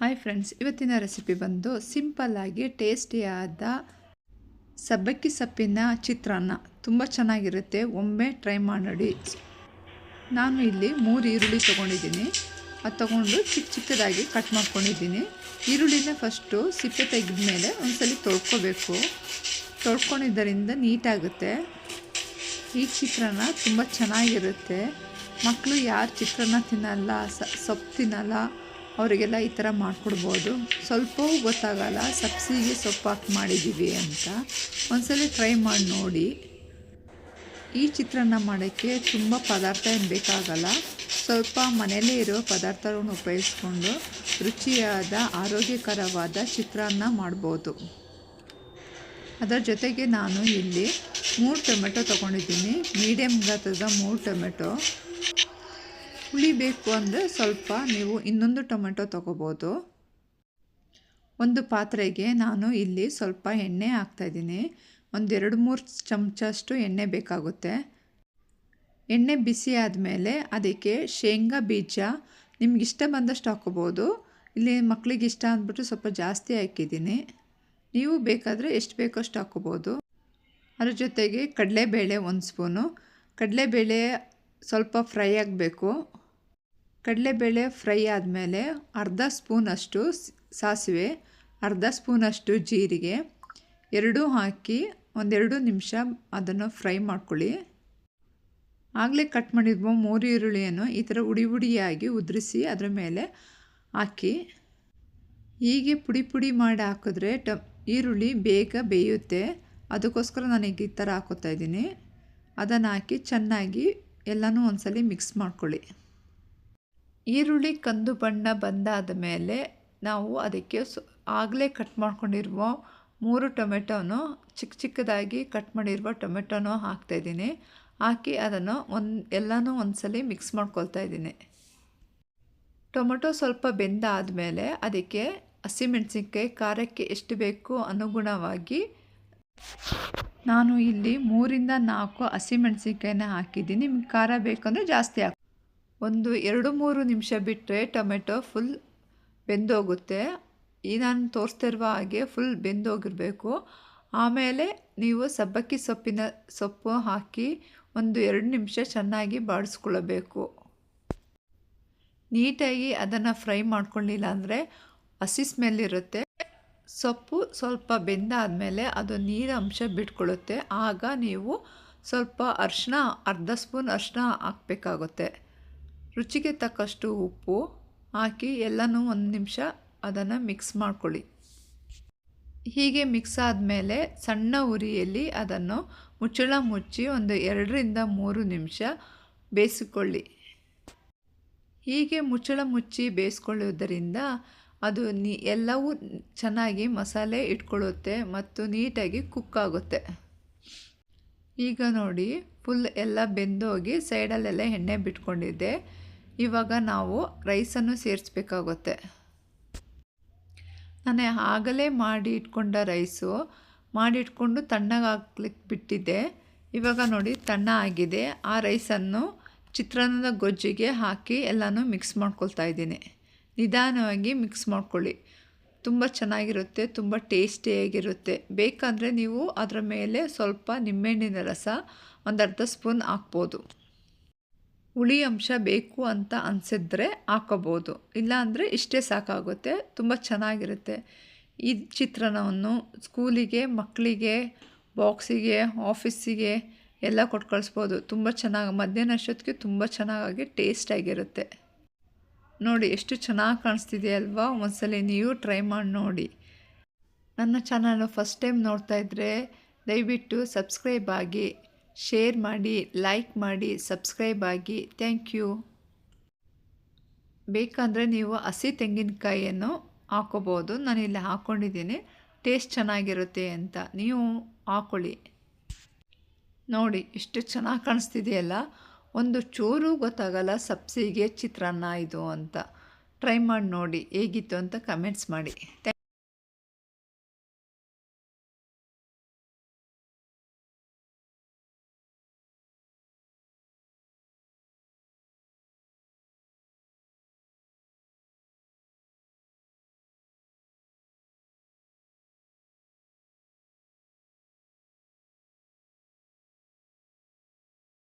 Hi friends ಇವತ್ತಿನ recipe ಬಂದು ಸಿಂಪಲ್ಲಾಗಿ ಟೇಸ್ಟಿಯಾದ ಸಬ್ಬಕ್ಕಿ ಸೊಪ್ಪಿನ ಚಿತ್ರಾನ್ನ. ತುಂಬ ಚೆನ್ನಾಗಿರುತ್ತೆ, ಒಮ್ಮೆ ಟ್ರೈ ಮಾಡಿ. ನಾನು ಇಲ್ಲಿ ಮೂರು ಈರುಳ್ಳಿ ತೊಗೊಂಡಿದ್ದೀನಿ. ಅದು ತೊಗೊಂಡು ಚಿಕ್ಕ ಚಿಕ್ಕದಾಗಿ ಕಟ್ ಮಾಡ್ಕೊಂಡಿದ್ದೀನಿ. ಈರುಳ್ಳಿನ ಫಸ್ಟು ಸಿಪ್ಪೆ ತೆಗೆದ ಮೇಲೆ ಒಂದ್ಸಲಿ ತೊಳ್ಕೊಬೇಕು. ತೊಳ್ಕೊಂಡಿದ್ದರಿಂದ ನೀಟಾಗುತ್ತೆ. ಈ ಚಿತ್ರಾನ್ನ ತುಂಬ ಚೆನ್ನಾಗಿರುತ್ತೆ. ಮಕ್ಕಳು ಯಾರು ಚಿತ್ರಾನ್ನ ತಿನ್ನಲ್ಲ ಸೊಪ್ಪು ತಿನ್ನಲ್ಲ ಅವರಿಗೆಲ್ಲ ಈ ಥರ ಮಾಡಿಕೊಡ್ಬೋದು. ಸ್ವಲ್ಪವೂ ಗೊತ್ತಾಗಲ್ಲ, ಸಬ್ಸಿಗೆ ಸೊಪ್ಪು ಹಾಕಿ ಮಾಡಿದ್ದೀವಿ ಅಂತ. ಒಂದ್ಸಲ ಟ್ರೈ ಮಾಡಿ ನೋಡಿ. ಈ ಚಿತ್ರಾನ್ನ ಮಾಡೋಕ್ಕೆ ತುಂಬ ಪದಾರ್ಥ ಏನು ಬೇಕಾಗಲ್ಲ. ಸ್ವಲ್ಪ ಮನೆಯಲ್ಲೇ ಇರೋ ಪದಾರ್ಥಗಳನ್ನು ಉಪಯೋಗಿಸ್ಕೊಂಡು ರುಚಿಯಾದ, ಆರೋಗ್ಯಕರವಾದ ಚಿತ್ರಾನ್ನ ಮಾಡ್ಬೋದು. ಅದರ ಜೊತೆಗೆ ನಾನು ಇಲ್ಲಿ ಮೂರು ಟೊಮೆಟೊ ತೊಗೊಂಡಿದ್ದೀನಿ. ಮೀಡಿಯಮ್ ಗಾತ್ರದ ಮೂರು ಟೊಮೆಟೊ. ಹುಳಿ ಬೇಕು ಅಂದರೆ ಸ್ವಲ್ಪ ನೀವು ಇನ್ನೊಂದು ಟೊಮೆಟೊ ತೊಗೋಬೋದು. ಒಂದು ಪಾತ್ರೆಗೆ ನಾನು ಇಲ್ಲಿ ಸ್ವಲ್ಪ ಎಣ್ಣೆ ಹಾಕ್ತಾಯಿದ್ದೀನಿ ಎರಡು ಮೂರು ಚಮಚಷ್ಟು ಎಣ್ಣೆ ಬೇಕಾಗುತ್ತೆ. ಎಣ್ಣೆ ಬಿಸಿ ಆದಮೇಲೆ ಅದಕ್ಕೆ ಶೇಂಗಾ ಬೀಜ ನಿಮ್ಗೆ ಇಷ್ಟ ಬಂದಷ್ಟು ಹಾಕೋಬೋದು ಇಲ್ಲಿ ಮಕ್ಕಳಿಗೆ ಇಷ್ಟ ಅಂದ್ಬಿಟ್ಟು ಸ್ವಲ್ಪ ಜಾಸ್ತಿ ಹಾಕಿದ್ದೀನಿ. ನೀವು ಬೇಕಾದರೆ ಎಷ್ಟು ಬೇಕೋ ಅಷ್ಟು ಹಾಕೋಬೋದು ಅದ್ರ ಜೊತೆಗೆ ಕಡಲೆಬೇಳೆ ಒಂದು ಸ್ಪೂನು. ಕಡಲೆಬೇಳೆ ಸ್ವಲ್ಪ ಫ್ರೈ ಆಗಬೇಕು. ಕಡಲೆಬೇಳೆ ಫ್ರೈ ಆದಮೇಲೆ ಅರ್ಧ ಸ್ಪೂನಷ್ಟು ಸಾಸಿವೆ, ಅರ್ಧ ಸ್ಪೂನಷ್ಟು ಜೀರಿಗೆ, ಎರಡೂ ಹಾಕಿ ಒಂದೆರಡು ನಿಮಿಷ ಅದನ್ನು ಫ್ರೈ ಮಾಡ್ಕೊಳ್ಳಿ. ಆಗಲೇ ಕಟ್ ಮಾಡಿದ್ವೋ ಮೂರು ಈರುಳ್ಳಿಯನ್ನು ಈ ಥರ ಉಡಿ ಉಡಿಯಾಗಿ ಉದುರಿಸಿ ಅದರ ಮೇಲೆ ಹಾಕಿ. ಹೀಗೆ ಪುಡಿ ಪುಡಿ ಮಾಡಿ ಹಾಕಿದ್ರೆ ಟ ಈರುಳ್ಳಿ ಬೇಗ ಬೇಯುತ್ತೆ. ಅದಕ್ಕೋಸ್ಕರ ನಾನೀಗ ಈ ಥರ ಹಾಕೋತಾ ಇದ್ದೀನಿ. ಅದನ್ನು ಹಾಕಿ ಚೆನ್ನಾಗಿ ಎಲ್ಲನೂ ಒಂದ್ಸಲ ಮಿಕ್ಸ್ ಮಾಡ್ಕೊಳ್ಳಿ. ಈರುಳ್ಳಿ ಕಂದು ಬಣ್ಣ ಬಂದಾದ ಮೇಲೆ ನಾವು ಅದಕ್ಕೆ ಆಗಲೇ ಕಟ್ ಮಾಡ್ಕೊಂಡಿರುವ ಮೂರು ಟೊಮೆಟೊನು ಚಿಕ್ಕ ಚಿಕ್ಕದಾಗಿ ಕಟ್ ಮಾಡಿರುವ ಟೊಮೆಟೊನೂ ಹಾಕ್ತಾಯಿದ್ದೀನಿ ಹಾಕಿ ಅದನ್ನು ಒಂದು, ಎಲ್ಲನೂ ಒಂದ್ಸಲಿ ಮಿಕ್ಸ್ ಮಾಡ್ಕೊಳ್ತಾ ಇದ್ದೀನಿ. ಟೊಮೆಟೊ ಸ್ವಲ್ಪ ಬೆಂದಾದಮೇಲೆ ಅದಕ್ಕೆ ಹಸಿಮೆಣಸಿನ್ಕಾಯಿ ಖಾರಕ್ಕೆ ಎಷ್ಟು ಬೇಕು ಅನುಗುಣವಾಗಿ ನಾನು ಇಲ್ಲಿ ಮೂರಿಂದ ನಾಲ್ಕು ಹಸಿಮೆಣಸಿನ್ಕಾಯಿನ ಹಾಕಿದ್ದೀನಿ. ನಿಮ್ಗೆ ಖಾರ ಬೇಕಂದರೆ ಜಾಸ್ತಿ ಹಾಕಿ. ಒಂದು ಎರಡು ಮೂರು ನಿಮಿಷ ಬಿಟ್ಟರೆ ಟೊಮೆಟೊ ಫುಲ್ ಬೆಂದೋಗುತ್ತೆ. ಈ ನಾನು ತೋರಿಸ್ತಿರುವ ಹಾಗೆ ಫುಲ್ ಬೆಂದೋಗಿರಬೇಕು. ಆಮೇಲೆ ನೀವು ಸಬ್ಬಕ್ಕಿ ಸೊಪ್ಪಿನ ಸೊಪ್ಪು ಹಾಕಿ ಒಂದು ಎರಡು ನಿಮಿಷ ಚೆನ್ನಾಗಿ ಬಾಡಿಸ್ಕೊಳ್ಳಬೇಕು ನೀಟಾಗಿ ಅದನ್ನು ಫ್ರೈ ಮಾಡ್ಕೊಳ್ಳಿಲ್ಲ ಅಂದರೆ ಹಸಿ ಸ್ಮೆಲ್ ಇರುತ್ತೆ. ಸೊಪ್ಪು ಸ್ವಲ್ಪ ಬೆಂದಾದಮೇಲೆ ಅದು ನೀರಂಶ ಬಿಟ್ಕೊಳ್ಳುತ್ತೆ ಆಗ ನೀವು ಸ್ವಲ್ಪ ಅರಿಶಿನ ಅರ್ಧ ಸ್ಪೂನ್ ಅರಿಶಿನ ಹಾಕಬೇಕಾಗುತ್ತೆ. ರುಚಿಗೆ ತಕ್ಕಷ್ಟು ಉಪ್ಪು ಹಾಕಿ ಎಲ್ಲನೂ ಒಂದು ನಿಮಿಷ ಅದನ್ನು ಮಿಕ್ಸ್ ಮಾಡ್ಕೊಳ್ಳಿ. ಹೀಗೆ ಮಿಕ್ಸ್ ಆದಮೇಲೆ ಸಣ್ಣ ಉರಿಯಲ್ಲಿ ಅದನ್ನು ಮುಚ್ಚಳ ಮುಚ್ಚಿ ಒಂದು ಎರಡರಿಂದ ಮೂರು ನಿಮಿಷ ಬೇಯಿಸಿಕೊಳ್ಳಿ. ಹೀಗೆ ಮುಚ್ಚಳ ಮುಚ್ಚಿ ಬೇಯಿಸ್ಕೊಳ್ಳೋದರಿಂದ ಅದು ನೀ, ಎಲ್ಲವೂ ಚೆನ್ನಾಗಿ ಮಸಾಲೆ ಇಟ್ಕೊಳ್ಳುತ್ತೆ ಮತ್ತು ನೀಟಾಗಿ ಕುಕ್ ಆಗುತ್ತೆ. ಈಗ ನೋಡಿ ಫುಲ್ ಎಲ್ಲ ಬೆಂದೋಗಿ ಸೈಡಲ್ಲೆಲ್ಲ ಎಣ್ಣೆ ಬಿಟ್ಕೊಂಡಿದ್ದೆ. ಇವಾಗ ನಾವು ರೈಸನ್ನು ಸೇರಿಸ್ಬೇಕಾಗುತ್ತೆ. ನಾನು ಆಗಲೇ ಮಾಡಿ ಇಟ್ಕೊಂಡ ರೈಸು. ಮಾಡಿಟ್ಕೊಂಡು ತಣ್ಣಗಾಗ್ಲಿಕ್ಕೆ ಬಿಟ್ಟಿದ್ದೆ. ಇವಾಗ ನೋಡಿ, ತಣ್ಣ ಆಗಿದೆ. ಆ ರೈಸನ್ನು ಚಿತ್ರಾನ್ನದ ಗೊಜ್ಜಿಗೆ ಹಾಕಿ ಎಲ್ಲನೂ ಮಿಕ್ಸ್ ಮಾಡ್ಕೊಳ್ತಾ ಇದ್ದೀನಿ. ನಿಧಾನವಾಗಿ ಮಿಕ್ಸ್ ಮಾಡ್ಕೊಳ್ಳಿ. ತುಂಬ ಚೆನ್ನಾಗಿರುತ್ತೆ, ತುಂಬ ಟೇಸ್ಟಿಯಾಗಿರುತ್ತೆ. ಬೇಕಂದರೆ ನೀವು ಅದರ ಮೇಲೆ ಸ್ವಲ್ಪ ನಿಂಬೆಹಣ್ಣಿನ ರಸ ಒಂದು ಅರ್ಧ ಸ್ಪೂನ್ ಹಾಕ್ಬೋದು. ಹುಳಿ ಅಂಶ ಬೇಕು ಅಂತ ಅನಿಸಿದ್ರೆ ಹಾಕೋಬೋದು. ಇಲ್ಲಾಂದರೆ ಇಷ್ಟೇ ಸಾಕಾಗುತ್ತೆ, ತುಂಬ ಚೆನ್ನಾಗಿರುತ್ತೆ. ಈ ಚಿತ್ರಾನ್ನವನ್ನು ಸ್ಕೂಲಿಗೆ, ಮಕ್ಕಳಿಗೆ, ಬಾಕ್ಸಿಗೆ, ಆಫೀಸಿಗೆ ಎಲ್ಲ ಕೊಟ್ಟು ಕಳಿಸ್ಬೋದು. ತುಂಬ ಚೆನ್ನಾಗಿ ಮಧ್ಯಾಹ್ನ ಅಷ್ಟೊತ್ತಿಗೆ ತುಂಬ ಚೆನ್ನಾಗಿ ಟೇಸ್ಟಾಗಿರುತ್ತೆ. ನೋಡಿ, ಎಷ್ಟು ಚೆನ್ನಾಗಿ ಕಾಣಿಸ್ತಿದೆ ಅಲ್ವಾ? ಒಂದ್ಸಲ ನೀವು ಟ್ರೈ ಮಾಡಿ ನೋಡಿ. ನನ್ನ ಚಾನಲ್ ಫಸ್ಟ್ ಟೈಮ್ ನೋಡ್ತಾ ಇದ್ದರೆ ದಯವಿಟ್ಟು ಸಬ್ಸ್ಕ್ರೈಬ್ ಆಗಿ ಶೇರ್ ಮಾಡಿ ಲೈಕ್ ಮಾಡಿ ಸಬ್ಸ್ಕ್ರೈಬ್ ಆಗಿ. ಥ್ಯಾಂಕ್ ಯು ಬೇಕಂದರೆ ನೀವು ಹಸಿ ತೆಂಗಿನಕಾಯಿಯನ್ನು ಹಾಕೋಬೋದು. ನಾನಿಲ್ಲಿ ಹಾಕ್ಕೊಂಡಿದ್ದೀನಿ ಟೇಸ್ಟ್ ಚೆನ್ನಾಗಿರುತ್ತೆ ಅಂತ. ನೀವು ಹಾಕೊಳ್ಳಿ. ನೋಡಿ, ಎಷ್ಟು ಚೆನ್ನಾಗಿ ಕಾಣಿಸ್ತಿದೆಯಲ್ಲ? ಒಂದು ಚೂರು ಗೊತ್ತಾಗಲ್ಲ ಸಬ್ಸಿಗೆ ಚಿತ್ರಾನ್ನ ಇದು ಅಂತ. ಟ್ರೈ ಮಾಡಿ ನೋಡಿ ಹೇಗಿತ್ತು ಅಂತ ಕಮೆಂಟ್ಸ್ ಮಾಡಿ.